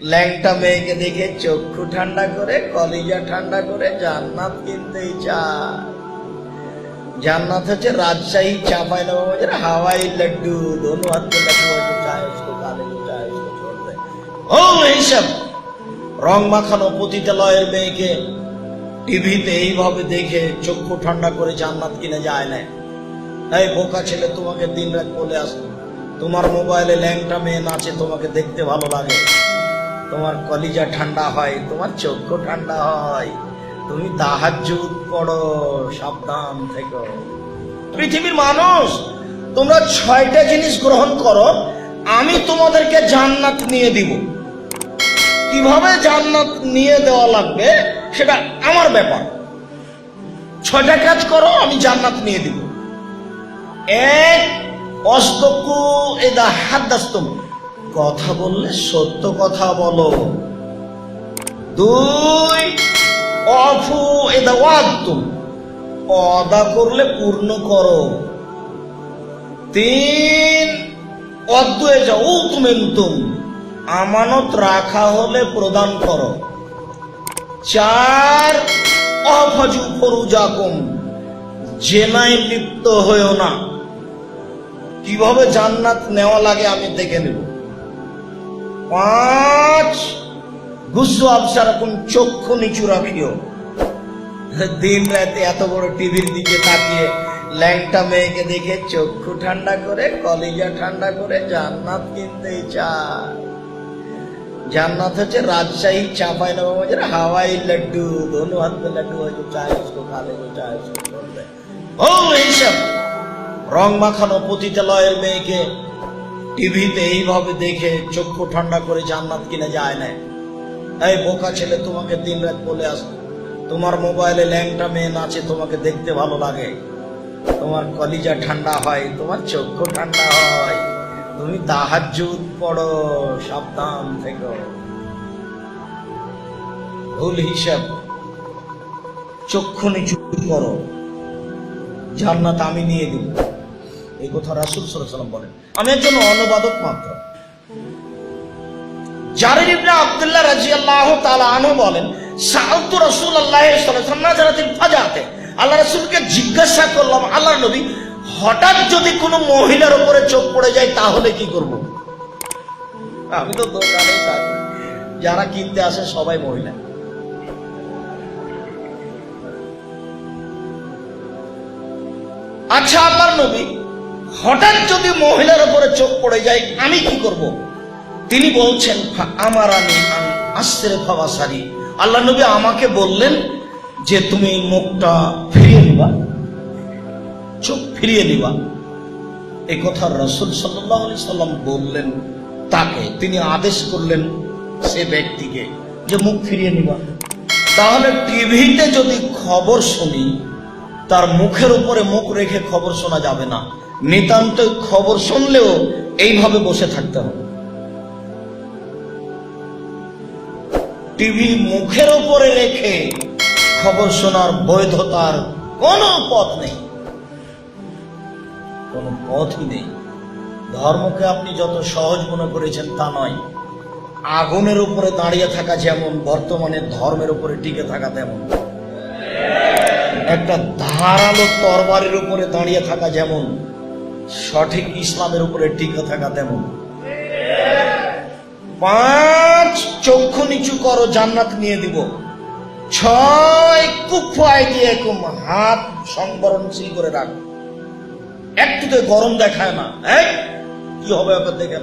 ল্যাংটা মেয়েকে দেখে চক্ষু ঠান্ডা করে কলিজা ঠান্ডা করে জান্নাত কিনতেই চায় জান্নাত হচ্ছে রাজশাহী চাপাই নবাবের হাওয়াই লাড্ডু দোনো হাত में लड्डू है जो चाहे उसको काले जो चाहे उसको छोड़ दे ও এইসব রং মাখানো পতিতালয়ের মেয়েকে টিভিতে এইভাবে দেখে চক্ষু ঠান্ডা করে জান্নাত কিনে যায় না এই বোকা ছেলে তোমাকে দিন রাত বলে আসতো তোমার মোবাইলে ল্যাংটা মেয়ে নাচে তোমাকে দেখতে ভালো লাগে তোমার কলিজা ঠান্ডা হয়, তোমার চক্ষু ঠান্ডা হয়। তুমি তাহাজ্জুদ পড়ো, সাবধান থেকো। পৃথিবীর মানুষ, তোমরা ছয়টা জিনিস গ্রহণ করো, আমি তোমাদেরকে জান্নাত নিয়ে দিব। কীভাবে জান্নাত নিয়ে দেওয়া লাগবে, সেটা আমার ব্যাপার। ছয়টা কাজ করো, আমি জান্নাত নিয়ে দিব। এক অস্তকু এদা হাত হাদ্দাস্তম কথা বললে সত্য কথা বলো। দুই, অফু এদা অদা করলে পূর্ণ করো। তিন অদ্বয়ে যাও তুমেন্তুম আমানত রাখা হলে প্রদান করো। চার, অফজু ফরুজাকুম। জেনায় লিপ্ত হয়েও না। কীভাবে জান্নাত নেওয়া লাগে আমি দেখে নেব। পাঁচ। গুজ্জু আবসারাকুন চক্ষু নিচু রাখিও। দিন রাতে এত বড় টিভির দিকে তাকিয়ে ল্যাংটা মেয়েকে দেখে চক্ষু ঠান্ডা করে, কলিজা ঠান্ডা করে জান্নাত কিনতে চায়। জান্নাত হচ্ছে রাজশাহী চাঁপাই নবাবের হাওয়াই লাড্ডু। ধনু হাত লাড্ডু হয়তো চায় উসকো খালে তো চায় উসকো ও এইসব। রং মাখানো পতিতালয়ের মেয়েকে টিভিতে এইভাবে দেখে চক্ষু ঠান্ডা করে জান্নাত কিনে যায় না। এই বোকা ছেলে, তোমাকে দিন রাত বলে আসতো তোমার মোবাইলে ল্যাংটা মেয়ে নাচে তোমাকে দেখতে ভালো লাগে। তোমার কলিজা ঠান্ডা হয়, তোমার চক্ষু ঠান্ডা হয়। তুমি তাহাজ্জুদ পড়ো, সাবধান থেকো। ভুল হিসাব। চক্ষু নিচু করো। জান্নাত আমি নিয়ে দিব এই কথা রাসুল সাল্লাম বলেন। আমি একজন অনুবাদক মাত্র। জারির ইবনে আব্দুল্লাহ বলেন ফাজাতে আল্লাহ জিজ্ঞাসা করলাম আল্লাহ নবী, হঠাৎ যদি কোনো মহিলার উপরে চোখ পড়ে যায়, তাহলে কি করব? আমি তো দোকানে যারা কিনতে আসে সবাই মহিলা। আচ্ছা আল্লাহর নবী হঠাৎ যদি মহিলার উপরে চোখ পড়ে যায়, আমি কি করব? তিনি বলছেন আমার আমি আশ্রে ফাওয়াসারি আল্লাহ নবী আমাকে বললেন যে, তুমি মুখটা ফিরিয়ে নিবা। চোখ ফিরিয়ে নিবা। এই কথা রসুল সাল্লাহ সাল্লাম বললেন তাকে। তিনি আদেশ করলেন সে ব্যক্তিকে যে, মুখ ফিরিয়ে নিবা। তাহলে টিভিতে যদি খবর শুনি, তার মুখের উপরে মুখ রেখে খবর শোনা যাবে না। নিতান্ত খবর শুনলেও এইভাবে বসে থাকতে হবে। টিভি মুখের উপরে রেখে খবর শোনার বৈধতার কোনো পথ নেই। কোনো পথই নেই। ধর্মকে আপনি যত সহজ মনে করেছেন তা নয়। আগুনের উপরে দাঁড়িয়ে থাকা যেমন, বর্তমানে ধর্মের উপরে টিকে থাকা তেমন। একটা ধারালো তরবারির উপরে দাঁড়িয়ে থাকা যেমন সঠিক ইসলামের উপরে টিকে থাকা তেমন। পাঁচ, চক্ষু নিচু করো, জান্নাত নিয়ে দিব। ছয় হাত সংবরণশীল করে রাখ। গরম দেখায় না, এই, কি হবে ব্যাপার দেখে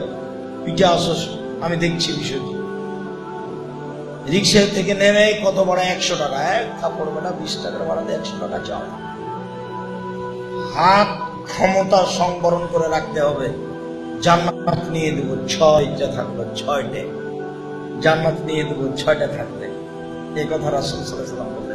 পিঠে আসস, আমি দেখছি বিষয়টি। রিক্সা থেকে নেমে কত বড় একশো টাকা। এক কাপড় বেটা বিশ টাকার ভাড়াতে একশো টাকা চাও। হাত ক্ষমতা সংবরণ করে রাখতে হবে। জান্নাত নিয়ে দেবো ছয়টা থাকবে, ছয়টে। জান্নাত নিয়ে দেব ছয়টা থাকবে। এই কথা রাসুল সাল্লাম বললেন।